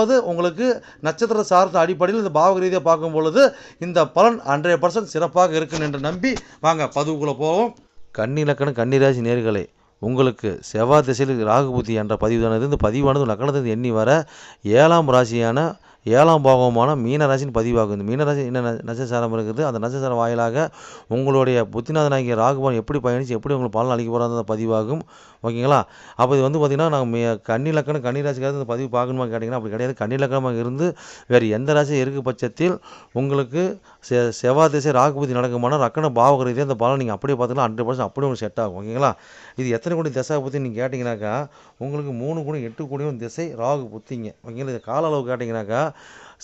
ரெண்டாவது உங்களுக்கு நட்சத்திர சார்ந்த அடிப்படையில் இந்த பாவக ரீதியாக பார்க்கும் பொழுது இந்த பலன் ஹண்ட்ரட் பர்சன்ட் சிறப்பாக இருக்கும் என்று நம்பி வாங்க பதிவுக்குள்ளே போவோம். கன்னி லக்கணம் கன்னிராசி நேர்களே உங்களுக்கு செவ்வாய் திசையில் ராகுபுத்தி என்ற என்ற பதிவானது இந்த பதிவானது லக்கணத்திலிருந்து எண்ணி வர ஏழாம் ராசியான ஏழாம் பாகமான மீனராசின்னு பதிவாகும் இந்த மீனராசி என்ன நட்சத்திரம் இருக்குது? அந்த நட்சத்திரம் வாயிலாக உங்களுடைய புத்திநாதனாகிய ராகுபான் எப்படி பயணித்து எப்படி உங்களுக்கு பலன் அளிக்க போகிறாங்க பதிவாகும். ஓகேங்களா? அப்போ இது வந்து பார்த்திங்கன்னா நாங்கள் கன்னி லக்கணம் கன்னி ராசிக்காக இந்த பதிவு பார்க்கணுமா கேட்டிங்கன்னா அப்படி கிடையாது. கன்னி லக்கணமாக இருந்து வேறு எந்த ராசி இருக்கு பட்சத்தில் உங்களுக்கு செ செவ்வாய் திசை ராகு புத்தி நடக்குமானால் ரக்கண பாவக ரீதியாக அந்த பலன் நீங்கள் அப்படியே பார்த்தீங்கன்னா ஹண்ட்ரட் பர்சன்ட் அப்படியே உங்களுக்கு செட் ஆகும். ஓகேங்களா? இது எத்தனை கோடி திசை பற்றி நீங்கள் கேட்டிங்கனாக்கா உங்களுக்கு மூணு கோடி எட்டு கோடியும் திசை ராகு புத்திங்க. ஓகேங்களா? இது கால அளவு கேட்டிங்கனாக்கா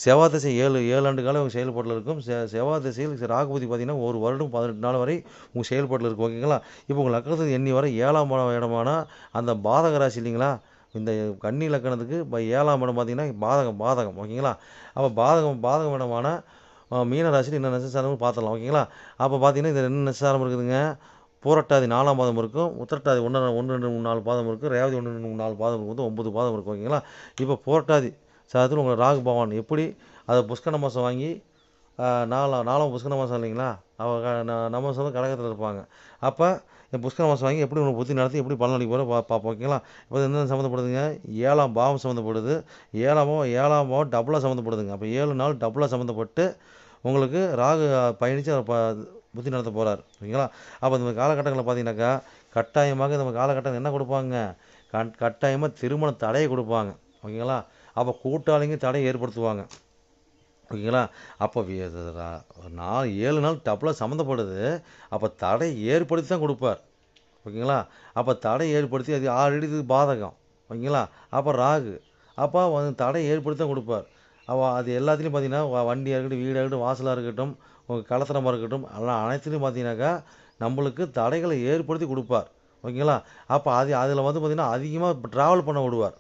செவ்வாய் திசை ஏழு ஏழு ஆண்டு காலம் உங்கள் செயல்பாட்டில் இருக்கும். செ செவ்வாய் திசையில் ராகுபதி பார்த்தீங்கன்னா ஒரு வருடம் பதினெட்டு நாள் வரை உங்கள் செயல்பாட்டில் இருக்கும். ஓகேங்களா இப்போ உங்கள் லக்கணத்துக்கு எண்ணி வர ஏழாம் இடம் இடமான அந்த பாதக ராசி இல்லைங்களா? இந்த கன்னி லக்கணத்துக்கு இப்போ ஏழாம் இடம் பார்த்தீங்கன்னா பாதகம் பாதகம். ஓகேங்களா அப்போ பாதகம் பாதகம் இடமான மீன ராசியில் என்ன நட்சத்திரம் பார்த்துடலாம் ஓகேங்களா அப்போ பார்த்தீங்கன்னா இதில் ரெண்டு நட்சத்திரம் இருக்குதுங்க? பூரட்டாதி நாலாம் பாதம் இருக்கும். உத்திரட்டாதி ஒன்று ஒன்று ரெண்டு மூணு நாலு பாதம் இருக்கும் ரேவதி ஒன்று ரெண்டு மூணு நாலு பாதம் இருக்கும் வந்து ஒன்பது பாதம் இருக்கும் ஓகேங்களா இப்போ பூரட்டாதி சதத்தில் உங்கள் ராகு பகவான் எப்படி அதை புஷ்கர மாதம் வாங்கி நாலாம் நாலாம் புஷ்கர மாதம் இல்லைங்களா? அவங்க நம்ம சொந்த கடகத்தில் இருப்பாங்க. அப்போ இந்த புஷ்கர மாதம் வாங்கி எப்படி உங்களை புத்தி நடத்தி எப்படி பலன் போகிற பா பார்ப்போம் ஓகேங்களா? இப்போ என்னென்ன சம்மந்தப்படுதுங்க? ஏழாம் பாவம் சம்மந்தப்படுது. ஏழாம் பாவம் ஏழாம் பாவம் டபுளாக சம்மந்தப்படுதுங்க. அப்போ ஏழு நாள் டபுளாக சம்மந்தப்பட்டு உங்களுக்கு ராகு பயணித்து அதை ப புத்தி நடத்த போகிறார் ஓகேங்களா? அப்போ இந்த காலகட்டங்களில் பார்த்தீங்கன்னாக்கா கட்டாயமாக இந்த காலகட்டம் என்ன கொடுப்பாங்க? கட் கட்டாயமாக திருமண தடையை கொடுப்பாங்க. ஓகேங்களா? அப்போ கூட்டாளிங்க தடையை ஏற்படுத்துவாங்க. ஓகேங்களா? அப்போ வி- நாலு ஏழு நாள் டபுளாக சம்மந்தப்படுது. அப்போ தடை ஏற்படுத்தி தான் கொடுப்பார். ஓகேங்களா? அப்போ தடை ஏற்படுத்தி அது ஆல்ரெடி இது பாதகம். ஓகேங்களா? அப்போ ராகு. அப்போ வந்து தடை ஏற்படுத்தி தான் கொடுப்பார். அப்போ அது எல்லாத்துலேயும் பார்த்தீங்கன்னா வண்டியாக இருக்கட்டும் வீடாக இருக்கட்டும் வாசலாக இருக்கட்டும் உங்கள் கலத்தரமாக இருக்கட்டும் எல்லாம் அனைத்துலையும் பார்த்தீங்கன்னாக்கா நம்மளுக்கு தடைகளை ஏற்படுத்தி கொடுப்பார். ஓகேங்களா? அப்போ அது அதில் வந்து பார்த்திங்கன்னா அதிகமாக ட்ராவல் பண்ண விடுவார்.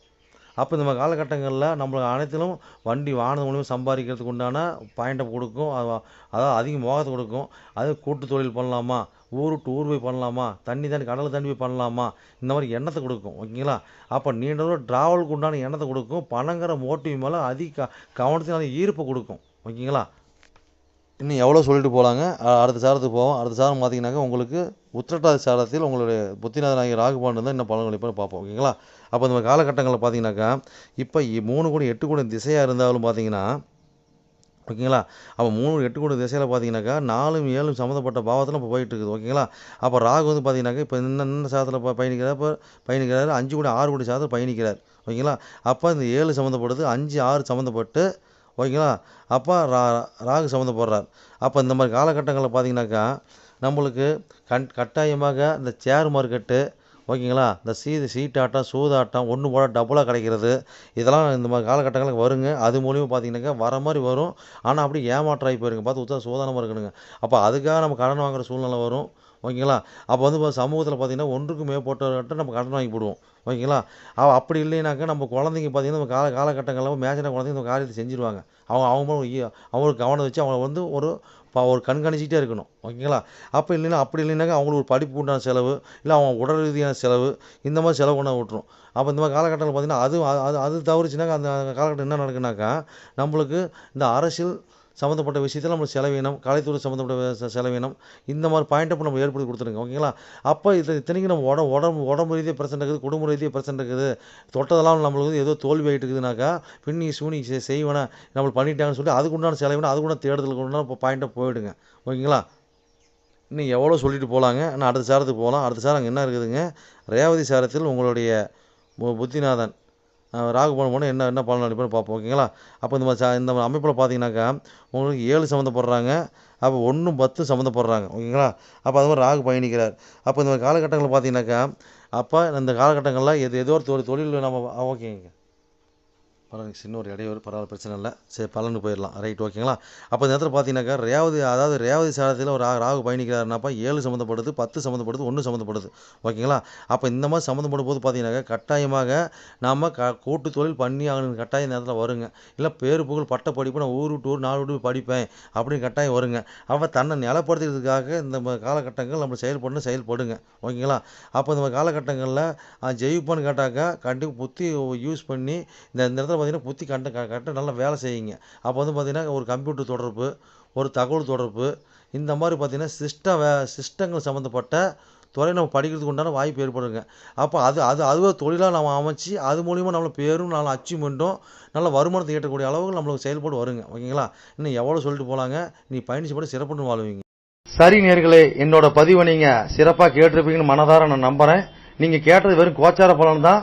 அப்போ இந்த மாதிரி காலகட்டங்களில் நம்மளுக்கு அனைத்திலும் வண்டி வாகனம் மூலியமாக சம்பாதிக்கிறதுக்கு உண்டான பாயிண்ட்டை கொடுக்கும். அது- அதாவது அதிக மோகத்தை கொடுக்கும். அது கூட்டு தொழில் பண்ணலாமா? ஊர் விட்டு ஊர் போய் பண்ணலாமா? தண்ணி தண்ணி கடலில் தண்ணி போய் பண்ணலாமா? இந்த மாதிரி எண்ணத்தை கொடுக்கும். ஓகேங்களா? அப்போ நீண்ட தூரம் ட்ராவலுக்கு உண்டான எண்ணத்தை கொடுக்கும். பணங்கிற மோட்டிவ் மேலே அதிக க- கவனத்தினால ஈர்ப்பு கொடுக்கும். ஓகேங்களா? இன்னும் எவ்வளோ சொல்லிட்டு போகலாங்க? அடுத்த சாரத்துக்கு போவோம். அடுத்த சாரம் பார்த்தீங்கன்னாக்க உங்களுக்கு உத்திரட்டாதி சாரத்தில் உங்களுடைய புத்திநாதனாகிய ராகுபாண்டு தான் இன்னும் பலன்களை இப்போ பார்ப்போம். ஓகேங்களா? அப்போ இந்த காலகட்டங்களில் பார்த்தீங்கன்னாக்கா இப்போ மூணு கோடி எட்டு கோடி திசையாக இருந்தாலும் பார்த்தீங்கன்னா ஓகேங்களா? அப்போ மூணு எட்டு கோடி திசையில் பார்த்தீங்கன்னாக்கா நாலும் ஏழும் சம்மந்தப்பட்ட பாவத்தில் இப்போ போயிட்டு இருக்குது ஓகேங்களா? அப்போ ராகு வந்து பார்த்தீங்கன்னாக்கா இப்போ இன்னும் இன்னும் சாதத்தில் இப்போ பயணிக்கிறார். இப்போ பயணிக்கிறார். அஞ்சு கோடி ஆறு கோடி சாதத்தில் பயணிக்கிறார். ஓகேங்களா? அப்போ இந்த ஏழு சம்மந்தப்படுது அஞ்சு ஆறு சம்மந்தப்பட்டு ஓகேங்களா? அப்போ ரா ராகு சம்மந்தப்படுறார். அப்போ இந்த மாதிரி காலகட்டங்களில் பார்த்தீங்கன்னாக்கா நம்மளுக்கு கண் கட்டாயமாக இந்த சேர் மார்க்கெட்டு ஓகேங்களா? இந்த சீது சீட்டாட்டம் சூதாட்டம் ஒன்று போட டபுளாக கிடைக்கிறது. இதெல்லாம் இந்த மாதிரி காலகட்டங்களுக்கு வருங்க. அது மூலியமாக பார்த்தீங்கன்னாக்கா வர மாதிரி வரும். ஆனால் அப்படி ஏமாற்றாகி போயிருங்க. பார்த்து உத்தர சூதானமாக இருக்கணுங்க. அப்போ அதுக்காக நம்ம கடன் வாங்குகிற சூழ்நிலை வரும். ஓகேங்களா? அப்போ வந்து இப்போ சமூகத்தில் பார்த்தீங்கன்னா ஒன்றுக்கு மேற்பட்டவர்கிட்ட நம்ம கடன் வாங்கி போடுவோம். ஓகேங்களா? அவ அப்படி இல்லைனாக்கா நம்ம குழந்தைங்க பார்த்தீங்கன்னா நம்ம கால காலகட்டங்களில் மேஜரான குழந்தைங்க இந்த காரியத்தை செஞ்சுருவாங்க. அவங்க அவங்க அவங்களுக்கு கவனம் வச்சு அவங்க வந்து ஒரு ஒரு கண்காணிச்சிட்டே இருக்கணும். ஓகேங்களா? அப்போ இல்லைன்னா அப்படி இல்லைனாக்கா அவங்களுக்கு ஒரு படிப்பு உண்டான செலவு இல்லை அவங்க உடல் ரீதியான செலவு இந்த மாதிரி செலவு கொண்டு விட்டுரும். அப்போ இந்த மாதிரி காலகட்டத்தில் பார்த்தீங்கன்னா அது அது அது தவறுச்சுனாக்கா அந்த காலகட்டம் என்ன நடக்குனாக்கா நம்மளுக்கு இந்த அரசியல் சம்மந்தப்பட்ட விஷயத்தில் நம்ம செலவீனம் கலைத்துறை சம்மந்தப்பட்ட செலவினம் செலவீனம் இந்த மாதிரி பாயிண்ட் அப்போ நம்ம ஏற்படுத்தி கொடுத்துருங்க ஓகேங்களா? அப்போ இது இத்தனைக்கும் நம்ம உடம்பு உடம்பு உடம்பு ரீதியாக பிரச்சனை இருக்குது குடும்ப ரீதியாக பிரச்சனை இருக்குது. தொட்டதெல்லாம் நம்மளுக்கு வந்து ஏதோ தோல்வி ஆகிட்டு இருக்குதுனாக்கா பின்னி சூனி செ- செய்வன நம்மளுக்கு பண்ணிட்டாங்கன்னு சொல்லி அதுக்கு உண்டான செலவினம் அதுக்குண்டான தேடுதலுக்கு உண்டான இப்போ பாயிண்ட்டை போயிடுங்க ஓகேங்களா? இன்னும் எவ்வளோ சொல்லிட்டு போகலாங்க ஆனால் அடுத்த சாரத்துக்கு போகலாம். அடுத்த சாரம் அங்கே என்ன இருக்குதுங்க? ரேவதி சாரத்தில் உங்களுடைய பு- புத்திநாதன். ராகு போன போனால் என்ன என்ன பலன் அளிப்பேன்னு பார்ப்போம் ஓகேங்களா? அப்போ இந்த மாதிரி சா- இந்த அமைப்பில் பார்த்தீங்கன்னாக்கா உங்களுக்கு ஏழு சம்மந்தப்படுறாங்க அப்போ ஒன்றும் பத்து சம்மந்தப்படுறாங்க ஓகேங்களா? அப்போ அது மாதிரி ராகு பயணிக்கிறார். அப்போ இந்த மாதிரி காலகட்டங்களில் பார்த்தீங்கன்னாக்கா அப்போ இந்த காலகட்டங்களில் எது ஏதோ ஒரு தொழில் தொழில் நம்ம ஓகேங்க. பரவாயில்ல சின்ன ஒரு இடையூறு பரவாயில்ல பிரச்சனை இல்லை. சரி பலன்னு போயிடலாம். ரைட் ஓகேங்களா அப்போ இந்த இடத்துல பார்த்தீங்கன்னாக்கா ரேவதி அதாவது ரேவதி சாரத்தில் ஒரு ராகு பயணிக்கிறாருனாப்பா ஏழு சம்மந்தப்படுது பத்து சம்மந்தப்படுது ஒன்று சம்மந்தப்படுது. ஓகேங்களா அப்போ இந்த மாதிரி சம்மந்தப்படும் போது பார்த்தீங்கன்னாக்கா கட்டாயமாக நாம் க கூட்டு தொழில் பண்ணி ஆகணும். கட்டாயம் இந்த இடத்துல வருங்க. இல்லை பேரு புகழ் பட்ட படிப்பு நான் ஊர் விட்டு ஊர் நாடு விட்டு படிப்பேன். அப்படின்னு கட்டாயம் வருங்க. அப்போ தன்னை நிலப்படுத்துறதுக்காக இந்த காலகட்டங்கள் நம்ம செயல்படணும் செயல்படுங்க. ஓகேங்களா அப்போ இந்த மாதிரி காலகட்டங்களில் ஜெயிப்பான்னு கேட்டாக்கா கண்டிப்பாக புத்தி யூஸ் பண்ணி இந்த இந்த இடத்துல நேரத்தில் பார்த்தீங்கன்னா புத்தி கண்ட க கரெக்டாக நல்லா வேலை செய்யுங்க. அப்போ வந்து பார்த்தீங்கன்னா ஒரு கம்ப்யூட்டர் தொடர்பு ஒரு தகவல் தொடர்பு இந்த மாதிரி பார்த்தீங்கன்னா சிஸ்டம் வே சிஸ்டங்கள் சம்மந்தப்பட்ட துறை நம்ம படிக்கிறதுக்கு உண்டான வாய்ப்பு ஏற்படுங்க. அப்போ அது அது அதுவே தொழிலாக நம்ம அமைச்சு அது மூலிமா நம்மள பேரும் நல்ல அச்சீவ்மெண்ட்டும் நல்ல வருமானத்தை ஈட்டக்கூடிய அளவுக்கு நம்மளுக்கு செயல்பாடு வருங்க. ஓகேங்களா? இன்னும் எவ்வளோ சொல்லிட்டு போகலாங்க நீ பயணிச்சு போட்டு சிறப்புன்னு வாழ்வீங்க. சரி நேர்களே என்னோட பதிவை நீங்கள் சிறப்பாக கேட்டிருப்பீங்கன்னு மனதார நான் நம்புகிறேன் நீங்கள் கேட்டது வெறும் கோச்சார பலன் தான்.